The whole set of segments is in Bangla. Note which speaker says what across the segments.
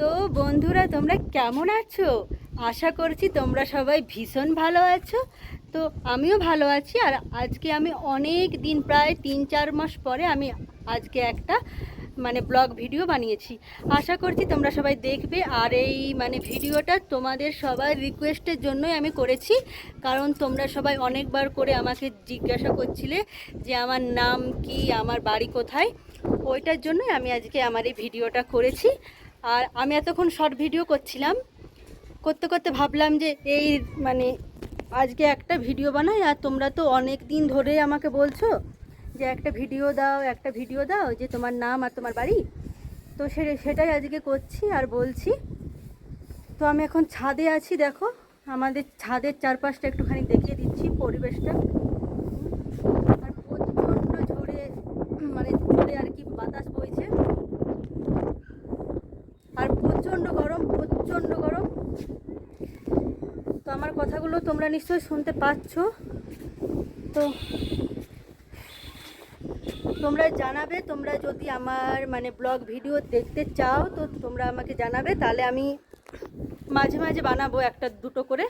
Speaker 1: তো বন্ধুরা, তোমরা কেমন আছো? আশা করছি তোমরা সবাই ভীষণ ভালো আছো। তো আমিও ভালো আছি আর আজকে আমি অনেক দিন, প্রায় তিন চার মাস পরে আমি আজকে একটা মানে ব্লগ ভিডিও বানিয়েছি। আশা করছি তোমরা সবাই দেখবে আর এই মানে ভিডিওটা তোমাদের সবার রিকোয়েস্টের জন্যই আমি করেছি। কারণ তোমরা সবাই অনেকবার করে আমাকে জিজ্ঞাসা করছিলে যে আমার নাম কি, আমার বাড়ি কোথায়? ওইটার জন্যই আমি আজকে আমার এই ভিডিওটা করেছি। আর আমি এতক্ষণ শর্ট ভিডিও করছিলাম। করতে করতে ভাবলাম যে এই মানে আজকে একটা ভিডিও বানাই, আর তোমরা তো অনেক দিন ধরে আমাকে বলছো যে একটা ভিডিও দাও, একটা ভিডিও দাও, যে তোমার নাম আর তোমার বাড়ি। তো সেটাই আজকে করছি আর বলছি। তো আমি এখন ছাদে আছি, দেখো। আমাদের ছাদের চারপাশটা একটুখানি দেখিয়ে দিচ্ছি পরিবেশটা আর প্রচণ্ড ঝোড়ে মানে ঝোড়ে আর কি বাতাস বইছে আর প্রচণ্ড গরম প্রচণ্ড গরম তো আমার কথাগুলো তোমরা নিশ্চয়ই শুনতে পাচ্ছ। তো তোমরা জানাবে, তোমরা যদি আমার মানে ব্লগ ভিডিও দেখতে চাও, তো তোমরা আমাকে জানাবে, তাহলে আমি মাঝে মাঝে বানাবো একটা দুটো করে।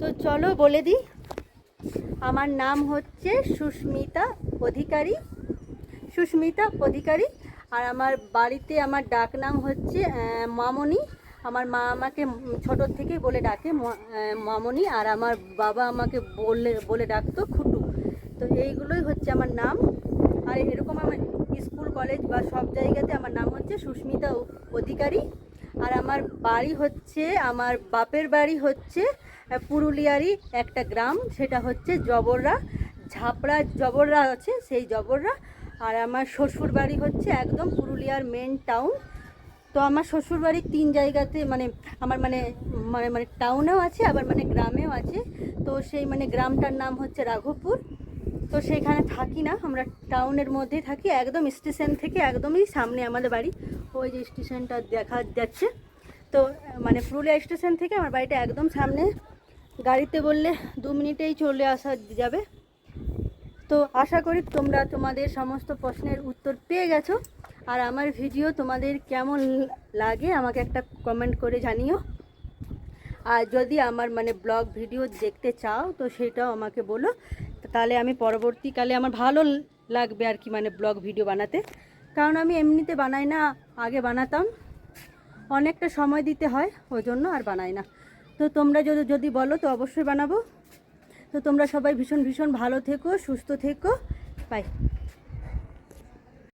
Speaker 1: তো চলো বলে দিই, আমার নাম হচ্ছে সুস্মিতা অধিকারী সুস্মিতা অধিকারী, আর আমার বাড়িতে আমার ডাক নাম হচ্ছে মামনি। আমার মা আমাকে ছোটোর থেকেই বলে ডাকে মামনি আর আমার বাবা আমাকে বলে বলে ডাকতো খুটু। তো এইগুলোই হচ্ছে আমার নাম। আর এরকম আমার স্কুল, কলেজ বা সব জায়গাতে আমার নাম হচ্ছে সুস্মিতা অধিকারী। আর আমার বাড়ি হচ্ছে, আমার বাপের বাড়ি হচ্ছে পুরুলিয়ারই একটা গ্রাম। সেটা হচ্ছে জবররা, ঝাপড়া জবররা আছে, সেই জবররা। আর আমার শ্বশুর বাড়ি হচ্ছে একদম পুরুলিয়ার মেন টাউন তো আমার শ্বশুর বাড়ির তিন জায়গাতে মানে আমার মানে মানে মানে টাউনেও আছে, আবার মানে গ্রামেও আছে। তো সেই মানে গ্রামটার নাম হচ্ছে রাঘবপুর। তো সেইখানে থাকি না, আমরা টাউনের মধ্যেই থাকি, একদম স্টেশন থেকে একদমই সামনে আমাদের বাড়ি। ওই যে স্টেশনটা দেখা যাচ্ছে। তো মানে পুরুলিয়া স্টেশন থেকে আমার বাড়িটা একদম সামনে। গাড়িতে বললে দু মিনিটেই চলে আসা যাবে। তো আশা করি তোমরা তোমাদের সমস্ত প্রশ্নের উত্তর পেয়ে গেছো। আর আমার ভিডিও তোমাদের কেমন লাগে আমাকে একটা কমেন্ট করে জানিও। আর যদি আমার মানে ব্লগ ভিডিও দেখতে চাও, তো সেটাও আমাকে বলো। তাহলে আমি পরবর্তীকালে আমার ভালো লাগবে আর কি মানে ব্লগ ভিডিও বানাতে। কারণ আমি এমনিতে বানাই না, আগে বানাতাম। অনেকটা সময় দিতে হয়, ওই জন্য আর বানাই না। তো তোমরা যদি যদি বলো, তো অবশ্যই বানাবো। তো তোমরা সবাই ভীষণ ভীষণ ভালো থেকো, সুস্থ থেকো। বাই